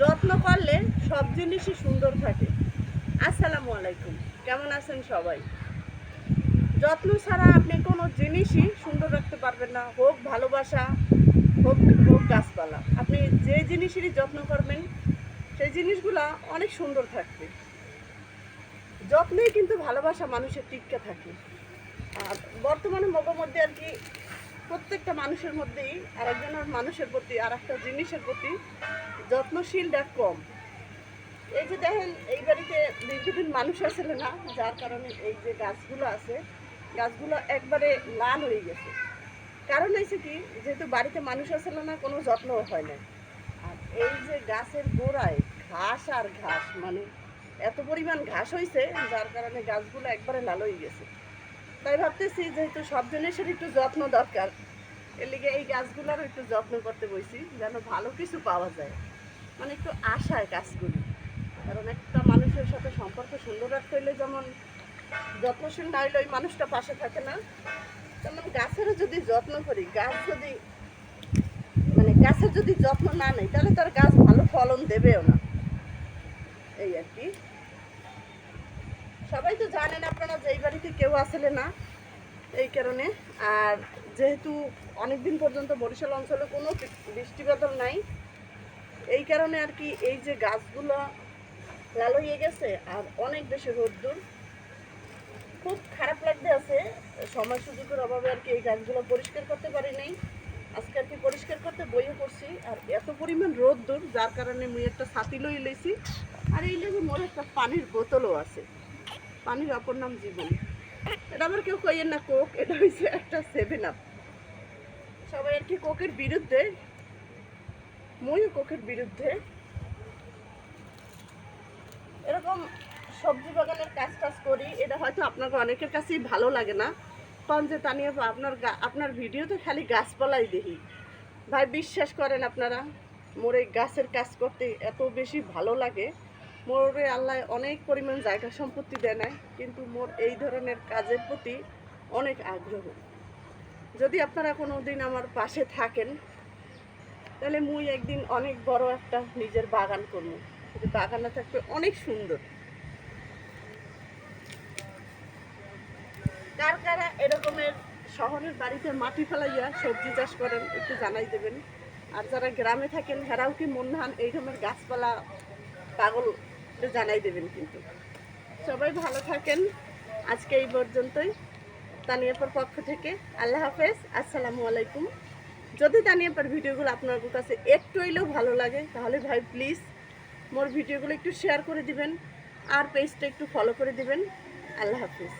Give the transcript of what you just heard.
যত্ন করলে সব জিনিসই সুন্দর থাকে। আসসালামু আলাইকুম। কেমন আছেন সবাই? যত্ন ছাড়া আপনি কোনো জিনিসই সুন্দর রাখতে পারবেন না। হোক ভালোবাসা, হোক হোক গাছপালা। আপনি যে জিনিসেরই যত্ন করবেন, সেই জিনিসগুলা অনেক সুন্দর থাকবে। যত্নেই কিন্তু ভালোবাসা মানুষের টিক্কা থাকে। আর বর্তমানে মগের মধ্যে আর কি প্রত্যেকটা মানুষের মধ্যেই আর একজনের মানুষের প্রতি আর একটা জিনিসের প্রতি যত্নশীলটা কম। এই যে দেখেন, এই বাড়িতে দীর্ঘদিন মানুষ আসলে না, যার কারণে এই যে গাছগুলো আছে, গাছগুলো একবারে লাল হয়ে গেছে। কারণ হয়েছে কি, যেহেতু বাড়িতে মানুষ আসলে না, কোনো যত্নও হয় না। আর এই যে গাছের গোড়ায় ঘাস আর ঘাস মানে এত পরিমাণ ঘাস হয়েছে, যার কারণে গাছগুলো একবারে লাল হয়ে গেছে। তাই ভাবতেছি যেহেতু সব জিনিসের একটু যত্ন দরকার। এর লিগে এই গাছগুলোরও একটু যত্ন করতে বসি যেন ভালো কিছু পাওয়া যায়। মানে একটু আশায় গাছগুলি কারণ একটা মানুষের সাথে সম্পর্ক সুন্দর রাখতে হইলে যেমন যত্নশীল না হইলে ওই মানুষটা পাশে থাকে না। তেমন গাছেরও যদি যত্ন করি, গাছ যদি মানে গাছের যদি যত্ন না নেই, তাহলে তার গাছ ভালো ফলন দেবেও না এই আর কি সবাই তো জানেন আপনারা যে এই বাড়িতে কেউ আসলে না, এই কারণে। আর যেহেতু অনেকদিন পর্যন্ত বরিশাল অঞ্চলে কোনো বৃষ্টিবাদল নাই, এই কারণে আর কি এই যে গাছগুলো লাল হয়ে গেছে আর অনেক বেশি রোদ্দুর। খুব খারাপ লাগতে আছে, সময় সুযোগের অভাবে আর কি এই গাছগুলো পরিষ্কার করতে পারি নাই। আজকে আর কি পরিষ্কার করতে বইয়ে পড়ছি, আর এত পরিমাণ রোদ্দুর, যার কারণে মুই একটা ছাতি লই লইছি, আর এই লেগে মোর একটা পানির বোতলও আছে। পানির অপর নাম জীবন। এটা আবার কেউ কইয়েন না, কোক, এটা হয়েছে একটা সেভেন আপ সবাই আর কি কোকের বিরুদ্ধে? ময়ও কোকের বিরুদ্ধে। এরকম সবজি বাগানের কাজ টাজ করি, এটা হয়তো আপনাকে অনেকের কাছেই ভালো লাগে না। কারণ যে তা নিয়ে আপনার আপনার ভিডিওতে খালি গাছপালাই দেখি। ভাই, বিশ্বাস করেন আপনারা, মোর এই গাছের কাজ করতে এত বেশি ভালো লাগে। মোরে আল্লাহ অনেক পরিমাণ জায়গা সম্পত্তি দেয় নাই, কিন্তু মোর এই ধরনের কাজের প্রতি অনেক আগ্রহ। যদি আপনারা কোনো দিন আমার পাশে থাকেন, তাহলে মুই একদিন অনেক বড় একটা নিজের বাগান করব। বাগানটা থাকবে অনেক সুন্দর। কার কারা এরকমের শহরের বাড়িতে মাটি ফেলাইয়া সবজি চাষ করেন, একটু জানাই দেবেন। আর যারা গ্রামে থাকেন, হেরাও কি মন ধান এই ধরনের গাছপালা পাগল একটু জানাই দেবেন কিন্তু। সবাই ভালো থাকেন। আজকে এই পর্যন্তই। তানিয়াপার পক্ষ থেকে আল্লাহ হাফেজ, আসসালামু আলাইকুম। যদি তানিয়াপার ভিডিওগুলো আপনার কাছে একটু এলেও ভালো লাগে, তাহলে ভাই প্লিজ মোর ভিডিওগুলো একটু শেয়ার করে দিবেন, আর পেজটা একটু ফলো করে দিবেন। আল্লাহ হাফিজ।